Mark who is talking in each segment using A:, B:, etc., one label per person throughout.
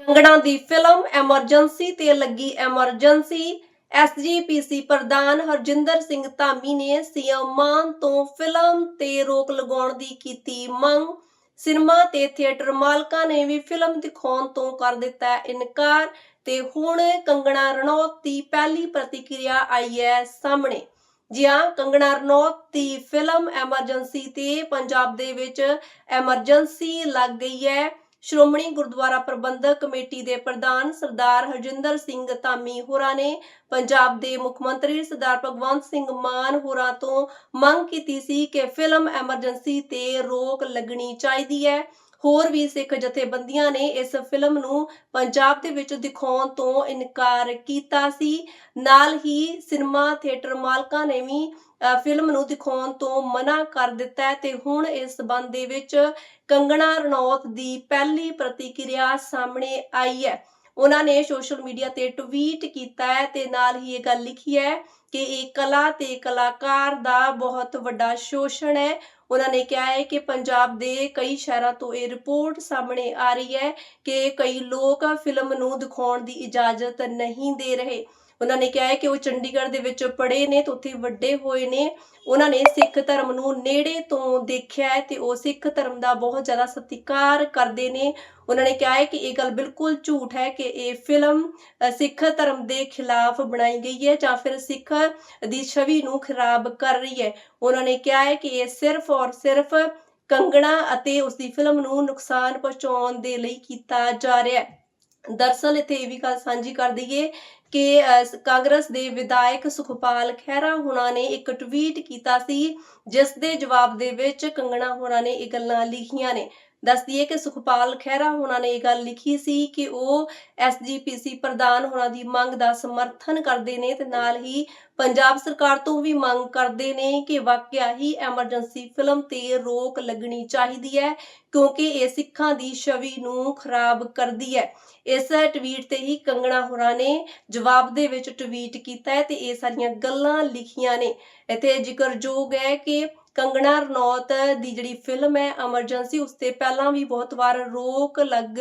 A: ਕੰਗਣਾ ਦੀ film Emergency ਤੇ ਲੱਗੀ emergency. SGPC ਪ੍ਰਧਾਨ ਹਰਜਿੰਦਰ ਸਿੰਘ ਧਾਮੀ ਨੇ ਸੀਐਮ ਮਾਨ ਤੋਂ ਫਿਲਮ ਤੇ ਰੋਕ ਲਗਾਉਣ ਦੀ ਕੀਤੀ ਮੰਗ। ਸਿਨੇਮਾ ਤੇ ਥੀਏਟਰ ਮਾਲਕਾਂ ਨੇ ਵੀ ਫਿਲਮ ਦਿਖਾਉਣ ਤੋਂ ਕਰ ਦਿੱਤਾ ਇਨਕਾਰ ਤੇ ਹੁਣ ਕੰਗਣਾ ਰਣੌਤ ਦੀ ਪਹਿਲੀ ਪ੍ਰਤੀਕਿਰਿਆ ਆਈ ਹੈ ਸਾਹਮਣੇ। ਜੀ ਹਾਂ ਕੰਗਣਾ ਰਣੌਤ ਦੀ ਫਿਲਮ ਐਮਰਜੈਂਸੀ ਤੇ ਪੰਜਾਬ ਦੇ ਵਿੱਚ ਐਮਰਜੈਂਸੀ ਲੱਗ ਗਈ ਹੈ। ਸ਼੍ਰੋਮਣੀ ਗੁਰਦੁਆਰਾ ਪ੍ਰਬੰਧਕ ਕਮੇਟੀ ਦੇ ਪ੍ਰਧਾਨ ਸਰਦਾਰ ਹਰਜਿੰਦਰ ਸਿੰਘ ਧਾਮੀ ਹੋਰਾਂ ਨੇ ਪੰਜਾਬ ਦੇ ਮੁੱਖ ਮੰਤਰੀ ਸਰਦਾਰ ਭਗਵੰਤ ਸਿੰਘ ਮਾਨ ਹੋਰਾਂ ਤੋਂ ਮੰਗ ਕੀਤੀ ਸੀ ਕਿ ਫਿਲਮ ਐਮਰਜੈਂਸੀ ਤੇ ਰੋਕ ਲੱਗਣੀ ਚਾਹੀਦੀ ਹੈ। ਹੋਰ ਵੀ ਸਿੱਖ ਜਥੇਬੰਦੀਆਂ ਨੇ ਇਸ ਫਿਲਮ ਨੂੰ ਪੰਜਾਬ ਦੇ ਵਿੱਚ ਦਿਖਾਉਣ ਤੋਂ ਇਨਕਾਰ ਕੀਤਾ ਸੀ। ਨਾਲ ਹੀ ਸਿਨੇਮਾ ਥੀਏਟਰ ਮਾਲਕਾਂ ਨੇ ਵੀ ਫਿਲਮ ਨੂੰ ਦਿਖਾਉਣ ਤੋਂ ਮਨਾ ਕਰ ਦਿੱਤਾ ਤੇ ਹੁਣ ਇਸ ਸਬੰਧ ਦੇ ਵਿੱਚ ਕੰਗਣਾ ਰਣੌਤ ਦੀ ਪਹਿਲੀ ਪ੍ਰਤੀਕਿਰਿਆ ਸਾਹਮਣੇ ਆਈ ਹੈ। ਉਹਨਾਂ ਨੇ ਸੋਸ਼ਲ ਮੀਡੀਆ ਤੇ ਟਵੀਟ ਕੀਤਾ ਹੈ ਤੇ ਨਾਲ ਹੀ ਇਹ ਗੱਲ ਲਿਖੀ ਹੈ ਕਿ ਇਹ ਕਲਾ ਤੇ ਕਲਾਕਾਰ ਦਾ ਬਹੁਤ ਵੱਡਾ ਸ਼ੋਸ਼ਣ ਹੈ। ਉਹਨਾਂ ਨੇ ਕਿਹਾ ਹੈ ਕਿ ਪੰਜਾਬ ਦੇ ਕਈ ਸ਼ਹਿਰਾਂ ਤੋਂ ਇਹ ਰਿਪੋਰਟ ਸਾਹਮਣੇ ਆ ਰਹੀ ਹੈ ਕਿ ਕਈ ਲੋਕ ਫਿਲਮ ਨੂੰ ਦਿਖਾਉਣ ਦੀ ਇਜਾਜ਼ਤ ਨਹੀਂ ਦੇ ਰਹੇ। ਉਹਨਾਂ ਨੇ ਕਿਹਾ ਹੈ ਕਿ ਉਹ ਚੰਡੀਗੜ੍ਹ ਦੇ ਵਿੱਚ ਪੜ੍ਹੇ ਨੇ ਤੇ ਉੱਥੇ ਵੱਡੇ ਹੋਏ ਨੇ। ਉਹਨਾਂ ਨੇ ਸਿੱਖ ਧਰਮ ਨੂੰ ਨੇੜੇ ਤੋਂ ਦੇਖਿਆ ਹੈ ਤੇ ਉਹ ਸਿੱਖ ਧਰਮ ਦਾ ਬਹੁਤ ਜ਼ਿਆਦਾ ਸਤਿਕਾਰ ਕਰਦੇ ਨੇ। ਉਹਨਾਂ ਨੇ ਕਿਹਾ ਹੈ ਕਿ ਇਹ ਗੱਲ ਬਿਲਕੁਲ ਝੂਠ ਹੈ ਕਿ ਇਹ ਫਿਲਮ ਸਿੱਖ ਧਰਮ ਦੇ ਖਿਲਾਫ ਬਣਾਈ ਗਈ ਹੈ ਜਾਂ ਫਿਰ ਸਿੱਖ ਦੀ ਛਵੀ ਨੂੰ ਖਰਾਬ ਕਰ ਰਹੀ ਹੈ। ਉਹਨਾਂ ਨੇ ਕਿਹਾ ਹੈ ਕਿ ਇਹ ਸਿਰਫ ਔਰ ਸਿਰਫ ਕੰਗਣਾ ਅਤੇ ਉਸ ਦੀ ਫਿਲਮ ਨੂੰ ਨੁਕਸਾਨ ਪਹੁੰਚਾਉਣ ਦੇ ਲਈ ਕੀਤਾ ਜਾ ਰਿਹਾ ਹੈ। ਦਰਸਲ ਇੱਥੇ ਇਹ ਵੀ ਗੱਲ ਸਾਂਝੀ ਕਰ ਦਈਏ ਕਿ ਕਾਂਗਰਸ ਦੇ ਵਿਧਾਇਕ ਸੁਖਪਾਲ ਖਹਿਰਾ ਹੁਣਾਂ ਨੇ ਇੱਕ ਟਵੀਟ ਕੀਤਾ ਸੀ, ਜਿਸ ਦੇ ਜਵਾਬ ਦੇ ਵਿੱਚ ਕੰਗਣਾ ਹੁਣਾਂ ਨੇ ਇਹ ਗੱਲਾਂ ਲਿਖੀਆਂ ਨੇ। ਦੱਸ ਦਈਏ ਕਿ ਸੁਖਪਾਲ ਖਹਿਰਾ ਹੁਣਾਂ ਨੇ ਇਹ ਗੱਲ ਲਿਖੀ ਸੀ ਕਿ ਉਹ ਐਸਜੀਪੀਸੀ ਪ੍ਰਧਾਨ ਹੁਣਾਂ ਦੀ ਮੰਗ ਦਾ ਸਮਰਥਨ ਕਰਦੇ ਨੇ ਤੇ ਨਾਲ ਹੀ ਪੰਜਾਬ ਸਰਕਾਰ ਤੋਂ ਵੀ ਮੰਗ ਕਰਦੇ ਨੇ ਕਿ ਵਾਕਿਆ ਹੀ ਐਮਰਜੈਂਸੀ ਫਿਲਮ ਤੇ ਰੋਕ ਲੱਗਣੀ ਚਾਹੀਦੀ ਹੈ, ਕਿਉਂਕਿ ਇਹ ਸਿੱਖਾਂ ਦੀ ਛਵੀ ਨੂੰ ਖਰਾਬ ਕਰਦੀ ਹੈ। ਇਸ ਟਵੀਟ ਤੇ ਹੀ ਕੰਗਣਾ ਹੋਰਾਂ ਨੇ ਜਵਾਬ ਦੇ ਵਿੱਚ ਟਵੀਟ ਕੀਤਾ ਹੈ ਤੇ ਇਹ ਸਾਰੀਆਂ ਗੱਲਾਂ ਲਿਖੀਆਂ ਨੇ। ਇੱਥੇ ਜ਼ਿਕਰਯੋਗ ਹੈ ਕਿ ਕੰਗਣਾ ਰਣੌਤ ਦੀ ਜਿਹੜੀ ਫਿਲਮ ਹੈ ਐਮਰਜੈਂਸੀ ਉਸ ਤੇ ਪਹਿਲਾਂ ਵੀ ਬਹੁਤ ਵਾਰ ਰੋਕ ਲੱਗ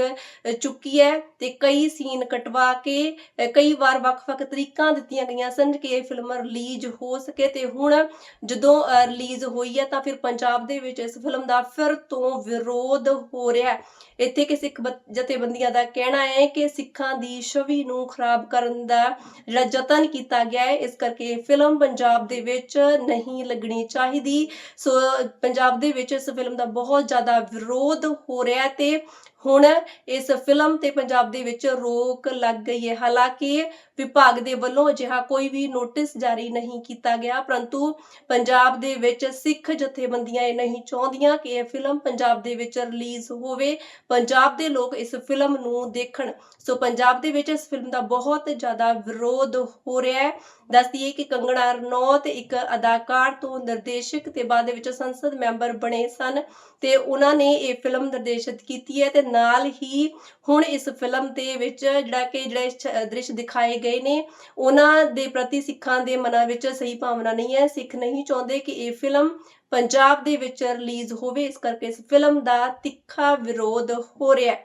A: ਚੁੱਕੀ ਹੈ ਤੇ ਕਈ ਸੀਨ ਕਟਵਾ ਕੇ ਕਈ ਵਾਰ ਵੱਖ-ਵੱਖ ਤਰੀਕਾਂ ਦਿੱਤੀਆਂ ਗਈਆਂ ਸਨ ਕਿ ਇਹ ਫਿਲਮ ਰਿਲੀਜ਼ ਹੋ ਸਕੇ ਤੇ ਹੁਣ ਜਦੋਂ ਰਿਲੀਜ਼ ਹੋਈ ਹੈ ਤਾਂ ਫਿਰ ਪੰਜਾਬ ਦੇ ਵਿੱਚ ਇਸ ਫਿਲਮ ਦਾ ਫਿਰ ਤੋਂ ਵਿਰੋਧ ਹੋ ਰਿਹਾ ਹੈ। ਇੱਥੇ ਕਿ ਸਿੱਖ ਜਥੇਬੰਦੀਆਂ ਦਾ ਕਹਿਣਾ ਹੈ ਕਿ ਸਿੱਖਾਂ ਦੀ ਛਵੀ ਨੂੰ ਖਰਾਬ ਕਰਨ ਦਾ ਜਿਹੜਾ ਯਤਨ ਕੀਤਾ ਗਿਆ ਹੈ, ਇਸ ਕਰਕੇ ਇਹ ਫਿਲਮ ਪੰਜਾਬ ਦੇ ਵਿੱਚ ਨਹੀਂ ਲੱਗਣੀ ਚਾਹੀਦੀ। ਸੋ ਪੰਜਾਬ ਦੇ ਵਿੱਚ ਇਸ ਫਿਲਮ ਦਾ ਬਹੁਤ ਜ਼ਿਆਦਾ ਵਿਰੋਧ ਹੋ ਰਿਹਾ ਤੇ ਹੁਣ ਇਸ ਫਿਲਮ ਤੇ ਪੰਜਾਬ ਦੇ ਵਿੱਚ ਰੋਕ ਲੱਗ ਗਈ ਹੈ। ਹਾਲਾਂਕਿ ਵਿਭਾਗ ਦੇ ਵੱਲੋਂ ਅਜਿਹਾ ਕੋਈ ਵੀ ਨੋਟਿਸ ਜਾਰੀ ਨਹੀਂ ਕੀਤਾ ਗਿਆ, ਪਰੰਤੂ ਪੰਜਾਬ ਦੇ ਵਿੱਚ ਸਿੱਖ ਜਥੇਬੰਦੀਆਂ ਇਹ ਨਹੀਂ ਚਾਹੁੰਦੀਆਂ ਕਿ ਇਹ ਫਿਲਮ ਪੰਜਾਬ ਦੇ ਵਿੱਚ ਰਿਲੀਜ਼ ਹੋਵੇ। ਪੰਜਾਬ ਦੇ ਲੋਕ ਇਸ ਫਿਲਮ ਨੂੰ ਦੇਖਣ। ਸੋ ਪੰਜਾਬ ਦੇ ਵਿੱਚ ਇਸ ਫਿਲਮ ਦਾ ਬਹੁਤ ਜ਼ਿਆਦਾ ਵਿਰੋਧ ਹੋ ਰਿਹਾ ਹੈ। ਦੱਸ ਕਿ ਕੰਗਣਾ ਰਣੌਤ ਇੱਕ ਅਦਾਕਾਰ ਤੋਂ ਨਿਰਦੇਸ਼ਕ ਤੇ ਬਾਅਦ ਦੇ ਵਿੱਚ ਸੰਸਦ ਮੈਂਬਰ ਬਣੇ ਸਨ ਤੇ ਉਹਨਾਂ ਨੇ ਇਹ ਫਿਲਮ ਨਿਰਦੇਸ਼ਿਤ ਕੀਤੀ ਹੈ ਤੇ ਨਾਲ ਹੀ ਹੁਣ ਇਸ ਫਿਲਮ ਦੇ ਵਿੱਚ ਜਿਹੜਾ ਕਿ ਜਿਹੜੇ ਦ੍ਰਿਸ਼ ਦਿਖਾਏ ਗਏ ਨੇ, ਉਹਨਾਂ ਦੇ ਪ੍ਰਤੀ ਸਿੱਖਾਂ ਦੇ ਮਨਾਂ ਵਿੱਚ ਸਹੀ ਭਾਵਨਾ ਨਹੀਂ ਹੈ। ਸਿੱਖ ਨਹੀਂ ਚਾਹੁੰਦੇ ਕਿ ਇਹ ਫਿਲਮ ਪੰਜਾਬ ਦੇ ਵਿੱਚ ਰਿਲੀਜ਼ ਹੋਵੇ। ਇਸ ਕਰਕੇ ਇਸ ਫਿਲਮ ਦਾ ਤਿੱਖਾ ਵਿਰੋਧ ਹੋ ਰਿਹਾ ਹੈ।